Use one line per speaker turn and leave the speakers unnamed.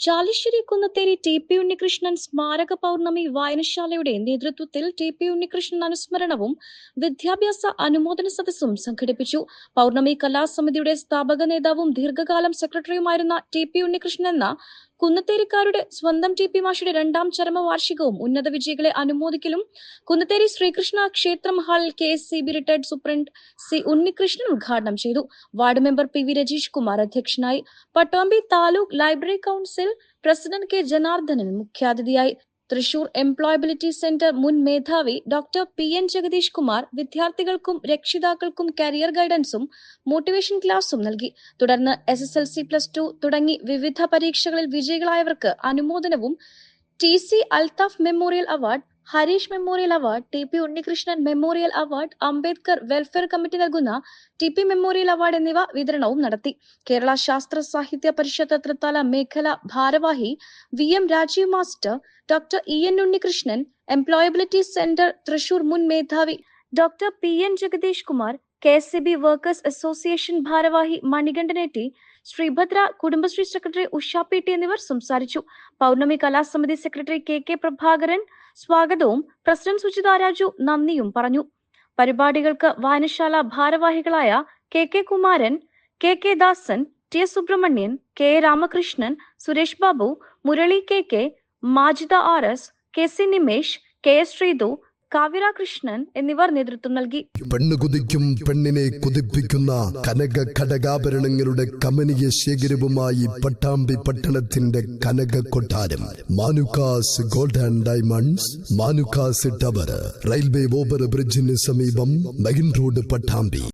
Chalissery Kunnatheri T P Unnikrishnan സ്മാരക പൗർണമി വായനശാലയുടെ നേതൃത്വത്തിൽ T P Unnikrishnan അനുസ്മരണവും വിദ്യാഭ്യാസ അനുമോദന സദസ്സും സംഘടിപ്പിച്ചു. പൗർണമി കലാസമിതിയുടെ സ്ഥാപക നേതാവും ദീർഘകാലം സെക്രട്ടറിയുമായിരുന്ന ടി പി ഉണ്ണികൃഷ്ണൻ എന്ന കുന്നത്തേരിക്കാരുടെ സ്വന്തം ടി പി മാഷിയുടെ രണ്ടാം ചരമവാർഷികവും ഉന്നത വിജയികളെ അനുമോദിക്കലും. കുന്നത്തേരി ശ്രീകൃഷ്ണ ക്ഷേത്രം ഹാളിൽ K S C B retired superintendent C Unnikrishnan ഉദ്ഘാടനം ചെയ്തു. Ward member P V Rajeesh Kumar അധ്യക്ഷനായി. Pattambi taluk library council president K Janardhanan മുഖ്യാതിഥിയായി. തൃശൂർ എംപ്ലോയബിലിറ്റി സെന്റർ മുൻ മേധാവി doctor P N Jagadeesh Kumar വിദ്യാർത്ഥികൾക്കും രക്ഷിതാക്കൾക്കും കരിയർ ഗൈഡൻസും മോട്ടിവേഷൻ ക്ലാസും നൽകി. തുടർന്ന് S S L C plus two തുടങ്ങി വിവിധ പരീക്ഷകളിൽ വിജയികളായവർക്ക് അനുമോദനവും T C Althaf memorial award Harish memorial award T P Unnikrishnan memorial award Ambedkar welfare committee നൽകുന്ന ടി പി മെമ്മോറിയൽ അവാർഡ് എന്നിവ വിതരണവും നടത്തി. കേരള ശാസ്ത്ര സാഹിത്യ പരിഷത്ത് തൃത്താല മേഖല ഭാരവാഹി V M Rajeev master doctor E N Unnikrishnan employability centre Thrissur മുൻ മേധാവി doctor P N Jagadish Kumar K S C B workers association ഭാരവാഹി മണികണ്ഠനേറ്റി Sreebhadra Kudumbashree secretary Usha P T എന്നിവർ സംസാരിച്ചു. Pournami Kalasamithi secretary K K Prabhakaran സ്വാഗതവും president Sujitha Raju നന്ദിയും പറഞ്ഞു. പരിപാടികൾക്ക് വായനശാല ഭാരവാഹികളായ K K Kumaran K K Dasan T S Subramanian K Ramakrishnan Suresh Babu Murali K K Majida R S K C Nimesh K S Sreethu കാവ്യര Krishnan എന്നിവർ നേതൃത്വം നൽകി.
പെണ്ണ് കുതിക്കും പെണ്ണിനെ കുതിപ്പിക്കുന്ന കനക ഘടകാഭരണങ്ങളുടെ കമനീയ ശേഖരവുമായി പട്ടാമ്പി പട്ടണത്തിന്റെ കനക കൊട്ടാരം. Manukkas gold and diamonds Manukkas tower railway over ബ്രിഡ്ജിന് സമീപം main road Pattambi.